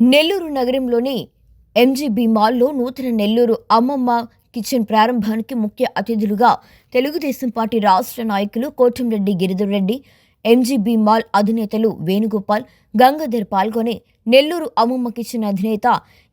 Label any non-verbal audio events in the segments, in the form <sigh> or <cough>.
నెల్లూరు నగరంలోని ఎంజీబీ మాల్లో నూతన నెల్లూరు అమ్మమ్మ కిచెన్ ప్రారంభానికి ముఖ్య అతిథులుగా తెలుగుదేశం పార్టీ రాష్ట్ర నాయకులు కోటంరెడ్డి గిరిధర్ రెడ్డి ఎంజీబీ మాల్ అధినేతలు వేణుగోపాల్ గంగాధర్ పాల్గొని నెల్లూరు అమ్మమ్మ కిచెన్ అధినేత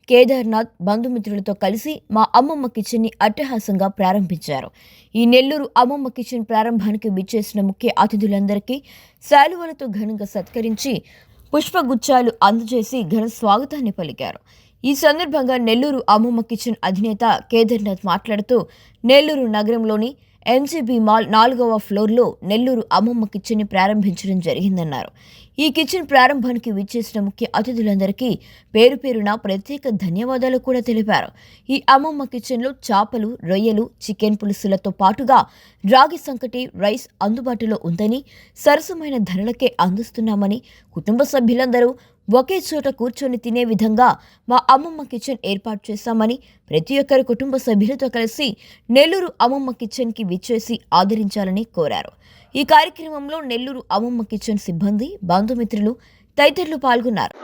కేదార్నాథ్ బంధుమిత్రులతో కలిసి మా అమ్మమ్మ కిచెన్ని అట్టహాసంగా ప్రారంభించారు. ఈ నెల్లూరు అమ్మమ్మ కిచెన్ ప్రారంభానికి విచ్చేసిన ముఖ్య అతిథులందరికీ శాలువలతో ఘనంగా సత్కరించి పుష్పగుచ్చాలు అందజేసి ఘన స్వాగతాన్ని పలికారు. ఈ సందర్భంగా నెల్లూరు అమ్మమ్మ కిచెన్ అధినేత కేదార్నాథ్ మాట్లాడుతూ నెల్లూరు నగరంలోని ఎంజీబీ మాల్ నాలుగవ ఫ్లోర్లో నెల్లూరు అమ్మమ్మ కిచెన్ని ప్రారంభించడం జరిగిందన్నారు. ఈ కిచెన్ ప్రారంభానికి విచ్చేసిన ముఖ్య అతిథులందరికీ పేరు పేరున ప్రత్యేక ధన్యవాదాలు కూడా తెలిపారు. ఈ అమ్మమ్మ కిచెన్లో చేపలు రొయ్యలు చికెన్ పులుసులతో పాటుగా రాగి సంకటి రైస్ అందుబాటులో ఉందని సరసమైన ధరలకే అందిస్తున్నామని కుటుంబ సభ్యులందరూ ఒకే చోట కూర్చొని తినే విధంగా మా అమ్మమ్మ కిచెన్ ఏర్పాటు చేశామని ప్రతి ఒక్కరి కుటుంబ సభ్యులతో కలిసి నెల్లూరు అమ్మమ్మ కిచెన్కి విచ్చేసి ఆదరించాలని కోరారు. ఈ కార్యక్రమంలో నెల్లూరు అమ్మమ్మ కిచెన్ సిబ్బంది బంధుమిత్రులు తదితరులు పాల్గొన్నారు.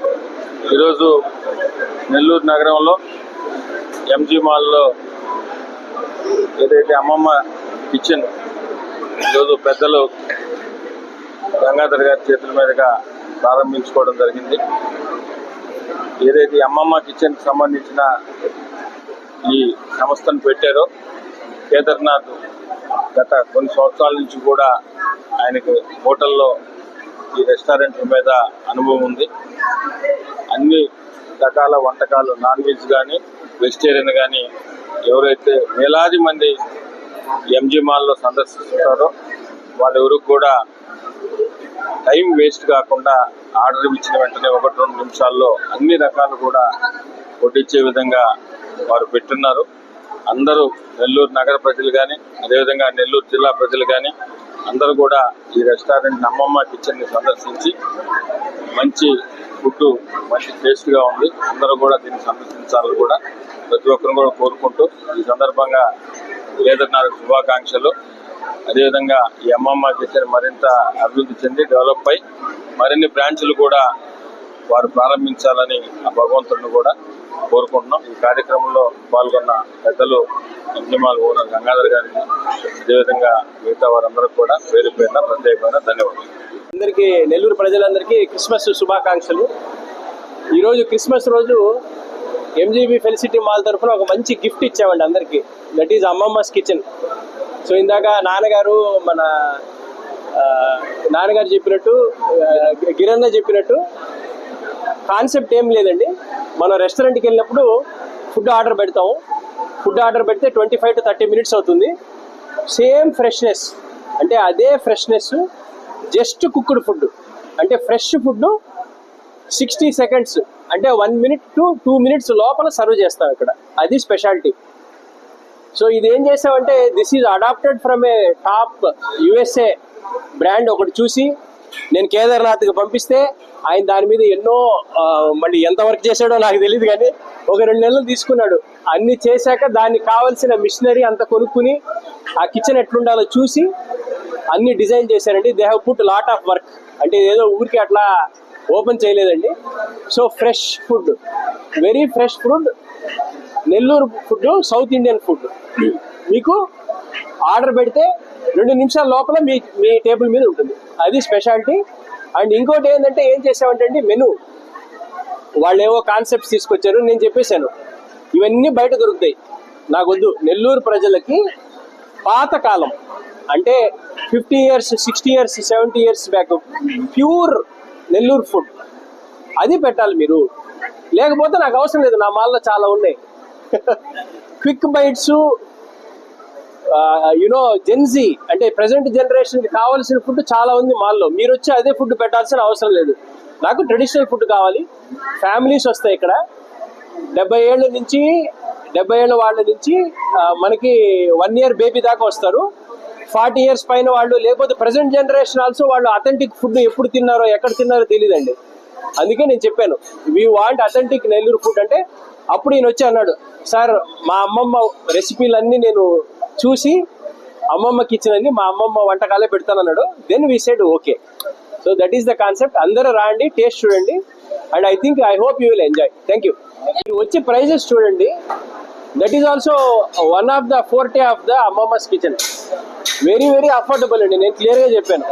ఈరోజు నెల్లూరు నగరంలో ఎంజీ మాల్లో ఏదైతే అమ్మమ్మ కిచెన్ ఈరోజు పెద్దలు గంగాధర్ గారి చేతుల మీదుగా ప్రారంభించుకోవడం జరిగింది. ఏదైతే అమ్మమ్మ కిచెన్కి సంబంధించిన ఈ సంస్థను పెట్టారో కేదార్నాథ్ గత కొన్ని సంవత్సరాల నుంచి కూడా ఆయనకు హోటల్లో ఈ రెస్టారెంట్ల మీద అనుభవం ఉంది. అన్ని రకాల వంటకాలు నాన్ వెజ్ కానీ వెజిటేరియన్ కానీ ఎవరైతే వేలాది మంది ఎంజీ మాల్లో సందర్శిస్తుంటారో వాళ్ళెవరికి కూడా టైం వేస్ట్ కాకుండా ఆర్డర్ ఇచ్చిన వెంటనే ఒకటి రెండు నిమిషాల్లో అన్ని రకాలు కూడా వడ్డించే విధంగా వారు పెట్టున్నారు. అందరూ నెల్లూరు నగర ప్రజలు కానీ అదేవిధంగా నెల్లూరు జిల్లా ప్రజలు కానీ అందరూ కూడా ఈ రెస్టారెంట్ అమ్మమ్మ కిచెన్ని సందర్శించి మంచి ఫుడ్ మంచి టేస్ట్గా ఉంది. అందరూ కూడా దీన్ని సందర్శించాలని కూడా ప్రతి ఒక్కరు కూడా కోరుకుంటూ ఈ సందర్భంగా లేదన్నారు శుభాకాంక్షలు. అదేవిధంగా ఈ అమ్మమ్మ కిచెన్ మరింత అభివృద్ధి చెంది డెవలప్ అయి మరిన్ని బ్రాంచ్లు కూడా వారు ప్రారంభించాలని ఆ భగవంతుడిని కూడా కోరుకుంటున్నాం. ఈ కార్యక్రమంలో పాల్గొన్న పెద్దలు ఎంజిమాల్ ఓనర్ గంగాధర్ గారికి అదేవిధంగా మిగతా వారందరూ కూడా పేరు పేరున ప్రత్యేకమైన ధన్యవాదాలు. అందరికీ నెల్లూరు ప్రజలందరికీ క్రిస్మస్ శుభాకాంక్షలు. ఈరోజు క్రిస్మస్ రోజు ఎంజీబీ ఫెలిసిటీ మాల్ తరఫున ఒక మంచి గిఫ్ట్ ఇచ్చామండి అందరికీ. That is Ammamma's kitchen so ఇందాక నాన్నగారు మన నాన్నగారు చెప్పినట్టు ఆ, గిరన్న చెప్పినట్టు కాన్సెప్ట్ ఏం లేదండి. మనం రెస్టారెంట్కి వెళ్ళినప్పుడు ఫుడ్ ఆర్డర్ పెడతాము. ఫుడ్ ఆర్డర్ పెడితే twenty five to thirty minutes అవుతుంది. సేమ్ ఫ్రెష్నెస్ అంటే అదే ఫ్రెష్నెస్ జస్ట్ కుక్డ్ ఫుడ్. అంటే ఫ్రెష్ ఫుడ్ సిక్స్టీ సెకండ్స్ అంటే one minute to two minutes లోపల సర్వ్ చేస్తాం ఇక్కడ. అది స్పెషాలిటీ. సో ఇది ఏం చేసామంటే this is adapted from a top USA brand ఒకటి చూసి నేను కేదార్నాథ్కి పంపిస్తే ఆయన దాని మీద ఎన్నో మళ్ళీ ఎంత వర్క్ చేశాడో నాకు తెలియదు కానీ ఒక రెండు నెలలు తీసుకున్నాడు. అన్ని చేశాక దానికి కావాల్సిన మిషనరీ అంత కొనుక్కుని ఆ కిచెన్ ఎట్లుండాలో చూసి అన్ని డిజైన్ చేశారండి. They have put lot of work అంటే ఏదో ఊరికి అట్లా ఓపెన్ చేయలేదండి. So fresh food very fresh food Nellore food south Indian food మీకు ఆర్డర్ పెడితే రెండు నిమిషాల లోపల మీ మీ టేబుల్ మీద ఉంటుంది. అది స్పెషాలిటీ. అండ్ ఇంకోటి ఏంటంటే ఏం చేసామంటే అండి మెను. వాళ్ళు ఏవో కాన్సెప్ట్స్ తీసుకొచ్చారు నేను చెప్పేశాను. ఇవన్నీ బయట దొరుకుతాయి. నాకు వద్దు నెల్లూరు ప్రజలకి పాతకాలం అంటే fifty years sixty years seventy years back pure Nellore food. అది పెట్టాలి మీరు. లేకపోతే నాకు అవసరం లేదు నా మాల్లో చాలా ఉన్నాయి. <laughs> Quick bites you know gen Z అంటే ప్రజెంట్ జనరేషన్కి కావాల్సిన ఫుడ్ చాలా ఉంది మాల్లో. మీరు వచ్చి అదే ఫుడ్ పెట్టాల్సిన అవసరం లేదు. నాకు ట్రెడిషనల్ ఫుడ్ కావాలి. ఫ్యామిలీస్ వస్తాయి ఇక్కడ. డెబ్బై ఏళ్ళ నుంచి డెబ్బై ఏళ్ళ వాళ్ళ నుంచి మనకి వన్ ఇయర్ బేబీ దాకా వస్తారు. ఫార్టీ ఇయర్స్ పైన వాళ్ళు లేకపోతే ప్రజెంట్ జనరేషన్ ఆల్సో వాళ్ళు అథెంటిక్ ఫుడ్ ఎప్పుడు తిన్నారో ఎక్కడ తిన్నారో తెలియదండి. అందుకే నేను చెప్పాను we want authentic Nellore food అంటే అప్పుడు ఈయన వచ్చి అన్నాడు సార్ మా అమ్మమ్మ రెసిపీలన్నీ నేను చూసి అమ్మమ్మ కిచెన్ అని మా అమ్మమ్మ వంటకాలే పెడతానన్నాడు. Then we said okay so that is the concept అందరూ రాండి టేస్ట్ చూడండి. And I think I hope you will enjoy thank you వచ్చి ప్రైజెస్ చూడండి. That is also one of the forte of the Ammamma's kitchen very very affordable అండి. నేను క్లియర్గా చెప్పాను.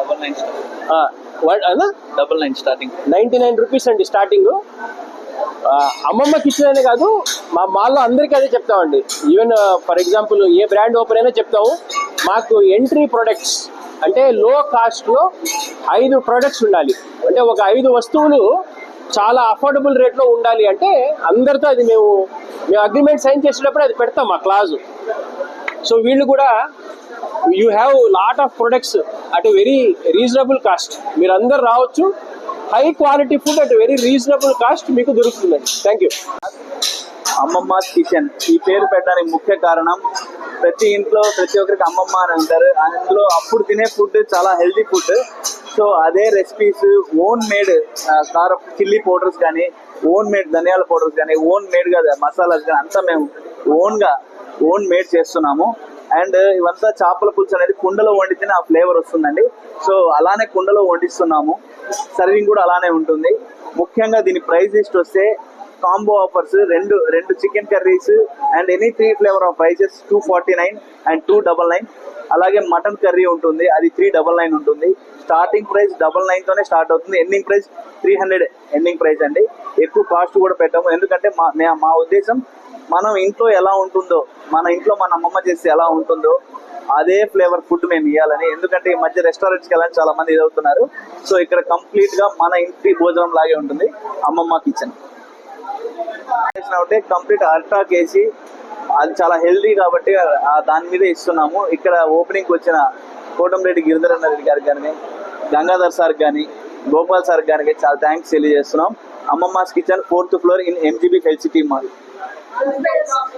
Double nine starting ninety nine rupees అండి starting Ammamma kitchen అనే కాదు మా మాల్లో అందరికీ అదే చెప్తామండి. Even for example a brand open అయినా చెప్తాము. మాకు ఎంట్రీ ప్రొడక్ట్స్ అంటే లో కాస్ట్లో ఐదు ప్రొడక్ట్స్ ఉండాలి. అంటే ఒక ఐదు వస్తువులు చాలా అఫోర్డబుల్ రేట్లో ఉండాలి అంటే అందరితో అది మేము మేము అగ్రిమెంట్ సైన్ చేసేటప్పుడు అది పెడతాం ఆ క్లాజు సో వీళ్ళు కూడా you have lot of products at very reasonable cost మీరు అందరు రావచ్చు. High quality food at very reasonable cost మీకు దొరుకుతుందండి థ్యాంక్ యూ అమ్మమ్మ కిచెన్ ఈ పేరు పెట్టడానికి ముఖ్య కారణం ప్రతి ఇంట్లో ప్రతి ఒక్కరికి అమ్మమ్మ అని అంటారు. అందులో అప్పుడు తినే ఫుడ్ చాలా హెల్తీ ఫుడ్ సో అదే రెసిపీస్ ఓన్ మేడ్ కార చిల్లీ పౌడర్స్ కానీ ఓన్ మేడ్ ధనియాల పౌడర్స్ కానీ ఓన్ మేడ్ కదా మసాలాస్ కానీ అంతా మేము ఓన్గా ఓన్ మేడ్ చేస్తున్నాము. అండ్ uh, ఇవంతా చేపల పులుసు అనేది కుండలో వండితేనే ఆ ఫ్లేవర్ వస్తుందండి. సో అలానే కుండలో వండిస్తున్నాము. సర్వింగ్ కూడా అలానే ఉంటుంది. ముఖ్యంగా దీని ప్రైస్ లిస్ట్ వస్తే కాంబో ఆఫర్స్ రెండు రెండు chicken curries and any three flavour of rices two forty nine and two double nine అలాగే మటన్ కర్రీ ఉంటుంది. అది త్రీ డబల్ నైన్ ఉంటుంది. స్టార్టింగ్ ప్రైస్ డబల్ నైన్తోనే స్టార్ట్ అవుతుంది. Ending price three hundred ending price అండి. ఎక్కువ కాస్ట్ కూడా పెట్టాము. ఎందుకంటే మా మా ఉద్దేశం మనం ఇంట్లో ఎలా ఉంటుందో మన ఇంట్లో మన అమ్మమ్మ చేస్తే ఎలా ఉంటుందో అదే ఫ్లేవర్ ఫుడ్ మేము ఇవ్వాలని ఎందుకంటే ఈ మధ్య రెస్టారెంట్స్కి వెళ్ళాలని చాలా మంది ఇదవుతున్నారు సో ఇక్కడ కంప్లీట్గా మన ఇంటి భోజనం లాగే ఉంటుంది. అమ్మమ్మ కిచెన్. ఉంటే కంప్లీట్ అర్టాక్ వేసి అది చాలా హెల్దీ కాబట్టి దాని మీద ఇస్తున్నాము. ఇక్కడ ఓపెనింగ్ వచ్చిన కోటంరెడ్డి గిరిధరన్న రెడ్డి గారికి కానీ గంగాధర్ సార్ కానీ గోపాల్ సార్ గారికి చాలా థ్యాంక్స్ తెలియజేస్తున్నాం. Ammamma's kitchen fourth floor in MGB health city mall I'm better.